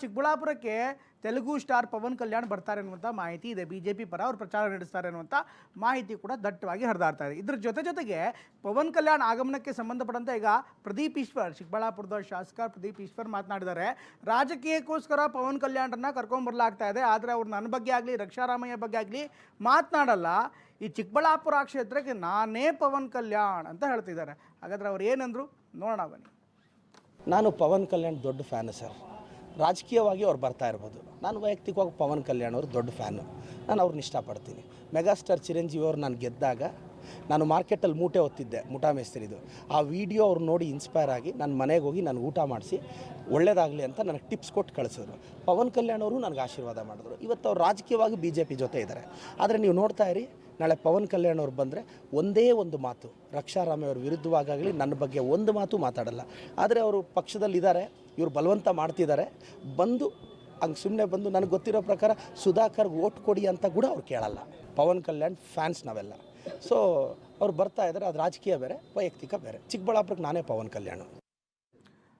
ಚಿಕ್ಕಬಳ್ಳಾಪುರಕ್ಕೆ Telugu star Pawan Kalyan ಬರ್ತಾರೆ ಅನ್ನುವಂಥ ಮಾಹಿತಿ ಇದೆ. ಬಿ ಜೆ ಪಿ ಪರ ಅವರು ಪ್ರಚಾರ ನಡೆಸ್ತಾರೆ ಅನ್ನುವಂಥ ಮಾಹಿತಿ ಕೂಡ ದಟ್ಟವಾಗಿ ಹರಿದಾಡ್ತಾ ಇದೆ. ಇದ್ರ ಜೊತೆ ಜೊತೆಗೆ ಪವನ್ ಕಲ್ಯಾಣ್ ಆಗಮನಕ್ಕೆ ಸಂಬಂಧಪಟ್ಟಂತೆ ಈಗ ಪ್ರದೀಪ್ ಈಶ್ವರ್, ಚಿಕ್ಕಬಳ್ಳಾಪುರದ ಶಾಸಕ ಪ್ರದೀಪ್ ಈಶ್ವರ್ ಮಾತನಾಡಿದ್ದಾರೆ. ರಾಜಕೀಯಕ್ಕೋಸ್ಕರ ಪವನ್ ಕಲ್ಯಾಣ್ರನ್ನ ಕರ್ಕೊಂಡ್ಬರ್ಲಾಗ್ತಾ ಇದೆ. ಆದರೆ ಅವ್ರು ನನ್ನ ಬಗ್ಗೆ ಆಗಲಿ, ರಕ್ಷಾರಾಮಯ್ಯ ಬಗ್ಗೆ ಆಗಲಿ ಮಾತನಾಡಲ್ಲ. ಈ ಚಿಕ್ಕಬಳ್ಳಾಪುರ ಕ್ಷೇತ್ರಕ್ಕೆ ನಾನೇ ಪವನ್ ಕಲ್ಯಾಣ್ ಅಂತ ಹೇಳ್ತಿದ್ದಾರೆ. ಹಾಗಾದ್ರೆ ಅವ್ರು ಏನಂದ್ರು? ನೋಡೋಣ ಬನ್ನಿ. ನಾನು ಪವನ್ ಕಲ್ಯಾಣ್ ದೊಡ್ಡ ಫ್ಯಾನ್ ಸರ್. ರಾಜಕೀಯವಾಗಿ ಅವ್ರು ಬರ್ತಾ ಇರ್ಬೋದು. ನಾನು ವೈಯಕ್ತಿಕವಾಗಿ ಪವನ್ ಕಲ್ಯಾಣ್ ಅವರು ದೊಡ್ಡ ಫ್ಯಾನು. ನಾನು ಅವ್ರನ್ನ ಇಷ್ಟಪಡ್ತೀನಿ. ಮೆಗಾಸ್ಟಾರ್ ಚಿರಂಜೀವಿ ಅವ್ರು ನಾನು ಗೆದ್ದಾಗ ನಾನು ಮಾರ್ಕೆಟಲ್ಲಿ ಮೂಟೆ ಹೊತ್ತಿದ್ದೆ ಮುಠಾ ಮೇಸ್ತ್ರಿದು. ಆ ವಿಡಿಯೋ ಅವ್ರು ನೋಡಿ ಇನ್ಸ್ಪೈರ್ ಆಗಿ ನನ್ನ ಮನೆಗೆ ಹೋಗಿ ನಾನು ಊಟ ಮಾಡಿಸಿ ಒಳ್ಳೇದಾಗಲಿ ಅಂತ ನನಗೆ ಟಿಪ್ಸ್ ಕೊಟ್ಟು ಕಳಿಸಿದ್ರು. ಪವನ್ ಕಲ್ಯಾಣ್ ಅವರು ನನಗೆ ಆಶೀರ್ವಾದ ಮಾಡಿದ್ರು. ಇವತ್ತು ಅವ್ರು ರಾಜಕೀಯವಾಗಿ ಬಿ ಜೆ ಪಿ ಜೊತೆ ಇದ್ದಾರೆ. ಆದರೆ ನೀವು ನೋಡ್ತಾ ಇರಿ ನಾಳೆ ಪವನ್ ಕಲ್ಯಾಣ್ ಅವ್ರು ಬಂದರೆ ಒಂದೇ ಒಂದು ಮಾತು ರಕ್ಷಾರಾಮಯ್ಯ ಅವ್ರ ವಿರುದ್ಧವಾಗಲಿ ನನ್ನ ಬಗ್ಗೆ ಒಂದು ಮಾತು ಮಾತಾಡಲ್ಲ. ಆದರೆ ಅವರು ಪಕ್ಷದಲ್ಲಿದ್ದಾರೆ ಇವರು ಬಲವಂತ ಮಾಡ್ತಿದ್ದಾರೆ ಬಂದು ಹಂಗೆ ಸುಮ್ಮನೆ ಬಂದು ನನಗೆ ಗೊತ್ತಿರೋ ಪ್ರಕಾರ ಸುಧಾಕರ್ಗೆ ಓಟ್ ಕೊಡಿ ಅಂತ ಕೂಡ ಅವ್ರು ಕೇಳಲ್ಲ. ಪವನ್ ಕಲ್ಯಾಣ್ ಫ್ಯಾನ್ಸ್ ನಾವೆಲ್ಲ. ಸೊ ಅವ್ರು ಬರ್ತಾ ಇದ್ದಾರೆ ಅದು ರಾಜಕೀಯ ಬೇರೆ, ವೈಯಕ್ತಿಕ ಬೇರೆ. ಚಿಕ್ಕಬಳ್ಳಾಪುರಕ್ಕೆ ನಾನೇ ಪವನ್ ಕಲ್ಯಾಣ್.